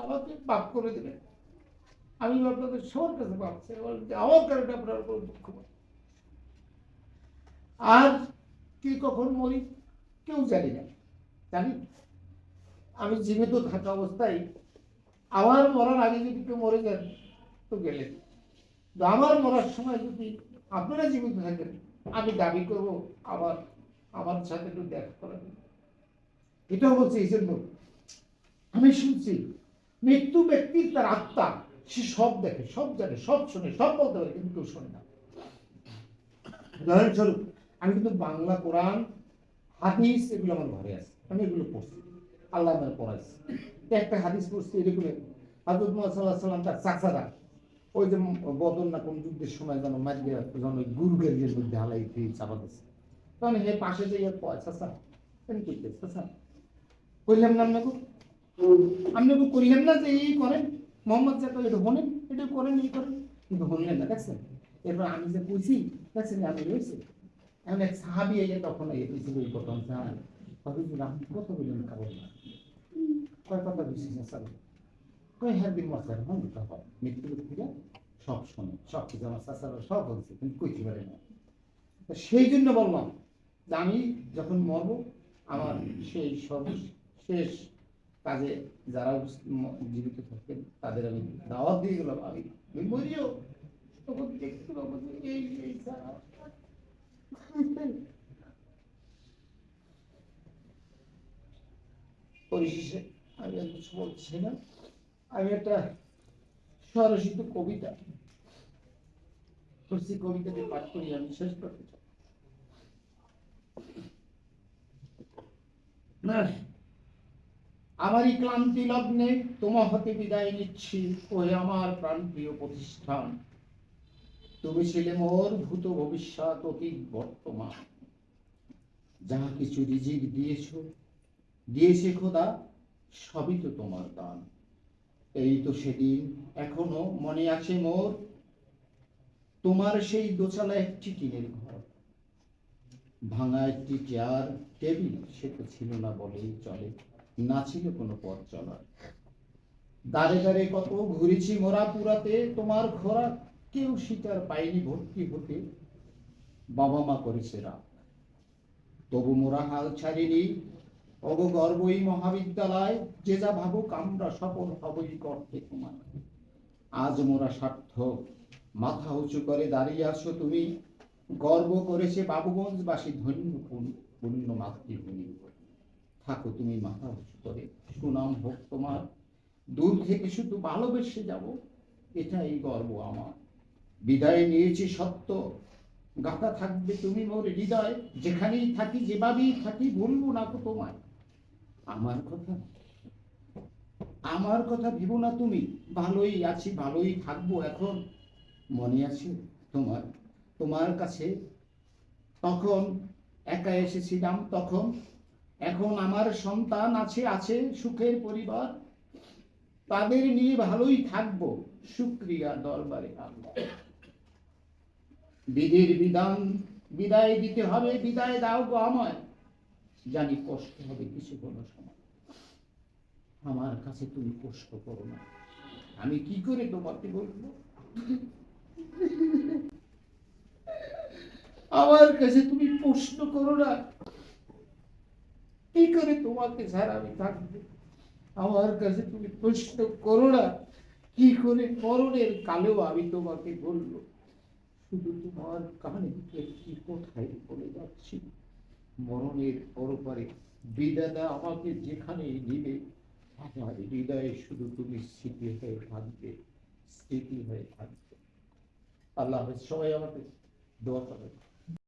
আমাকে পাপ করে দেবেন। আমি আপনাদের সবার কাছে মাফ চাই, আমার কারণে আপনার কোনো দুঃখ আর কি কখন মরি কেউ জানি না। জানি আমি জীবিত থাকা অবস্থায় আমার মরার আগে যদি কেউ মরে যান, তো গেলেন। আমার মরার সময় যদি আপনারা জীবিত থাকেন, আমি দাবি করব আমার আমার সাথে একটু দেখা করাবেন এটাও বলছে এই জন্য। আমি শুনছি মৃত্যু ব্যক্তির তার আত্মা, সে সব দেখে, সব জানে, সব শোনে, সব বলতে পারে, কিন্তু কেউ শোনে না। উদাহরণস্বরূপ, আমি কিন্তু বাংলা কোরআন, হাদিস এগুলো আমার ঘরে আছে, আমি এগুলো পড়ছি, আল্লাহ আমার পড়াইছে। একটা হাদিস পড়ছি, এরকম হাজরত মোহাম্মদ সাল্লাম তার চাচারা, ওই যে বদল না কোন যুদ্ধের সময় যেন মারিয়া যেন গুরুগের যে মধ্যে হালাই দিয়ে চাপাতেছে তখন হে পাশে যে কয়, চাচা? কেন করতে চাচা। কইলাম না আপনাকে আপনাকে করিলেন না যে এই করেন, মোহাম্মদ চাচা এটা হলেন এটা করেন, এই করেন, কিন্তু হলেন না, দেখছেন? এরপর আমি যে বুঝি দেখছেন আমি রয়েছে। এখন এক সাহাবি এসে তখন এই এই কথা সাহাবি হুজুর আপনি কত বললেন কাবল না? কয় কথা বেশি স্যার কয় হ্যাঁ দিন মশার হন হয় মৃত্যু ব্যক্তিরা সব শোনে, সব কিছু আমার চাচারা সব বলছে, কিন্তু কইতে পারে না। সেই জন্য বললাম যে আমি যখন মরব, আমার সেই সর্বশেষ কাজে যারা জীবিত থাকেন তাদের আমি দাওয়াত দিয়ে গেলাম আমি পরিশেষে আমি কিছু বলছি না আমি একটা স্বরচিত কবিতা কবিতাটি পাঠ করি আমি শেষ করতে চাই না আমারই ক্লান্তি লগ্নে তোমা হতে বিদায় নিচ্ছি ওহে আমার প্রাণপ্রিয় প্রতিষ্ঠান। তুমি ছিলে মোর ভূত ভবিষ্যৎ অতীত বর্তমান। যাহা কিছু রিজিক দিয়েছ, দিয়েছে খোদা, সবই তো তোমার দান। এই তো সেদিন এখনও মনে আছে মোর তোমার সেই দোচালা একটি টিনের ঘর। ভাঙা একটি চেয়ার, টেবিল সে তো ছিল না বলেই চলে। না ছিল কোনো পথ চলার। দাঁড়ে দাঁড়ে কত ঘুরেছি মোরা পুরাতে, তোমার ঘোরা কেউ শিকার পায়নি ভর্তি হতে। বাবা মা করেছে রাগ। তবু মোরা হাল ছাড়িনি। অগ গর্বই মহাবিদ্যালয়, যে যা ভাবুক আমরা সফল হবই করতে তোমার। আজ মোরা সার্থক, মাথা উঁচু করে দাঁড়িয়ে আসো তুমি। গর্ব করেছে বাবুগঞ্জবাসী ধন্য পুণ্য মাতৃভূমি। থাকো, তুমি মাথা উঁচু করে। সুনাম হোক তোমার। দূর থেকে শুধু ভালোবেসে যাব, এটাই গর্ব আমার। বিদায় নিয়েছি সত্য। গাথা থাকবে তুমি মোর হৃদয়। যেখানেই থাকি, যেভাবেই থাকি, ভুলবো না তো তোমায়। আমার কথা আমার কথা ভেবো না তুমি। ভালোই আছি, ভালোই থাকব এখন। মনে আছে তোমার? তোমার কাছে তখন একা এসেছিলাম, তখন এখন আমার সন্তান আছে আছে, সুখের পরিবার। তাদের নিয়ে ভালোই থাকব। শুক্রিয়া দরবারে বিধির বিধান বিদায় দিতে হবে, বিদায় দাও গো আমায়। জানি কষ্ট হবে কিছু কোনো সময়। আমার কাছে তুমি কষ্ট করো না। আমি কি করে তোমাকে বলব? আমার কাছে তুমি প্রশ্ন করো না। কি করে তোমাকে ছাড়া আমি থাকব আমার কাছে তুমি প্রশ্ন করো না। কি করে মরণের কালেও আমি তোমাকে বলল শুধু তোমার কানে কি কোথায় বলে যাচ্ছি। মরণের পরপারে বিদাদা আমাকে যেখানে নিবে আমার হৃদয়ে শুধু তুমি স্মৃতি হয়ে থাকবে, স্মৃতি হয়ে থাকবে। আল্লাহ সবাই আমাকে দোয়া করবে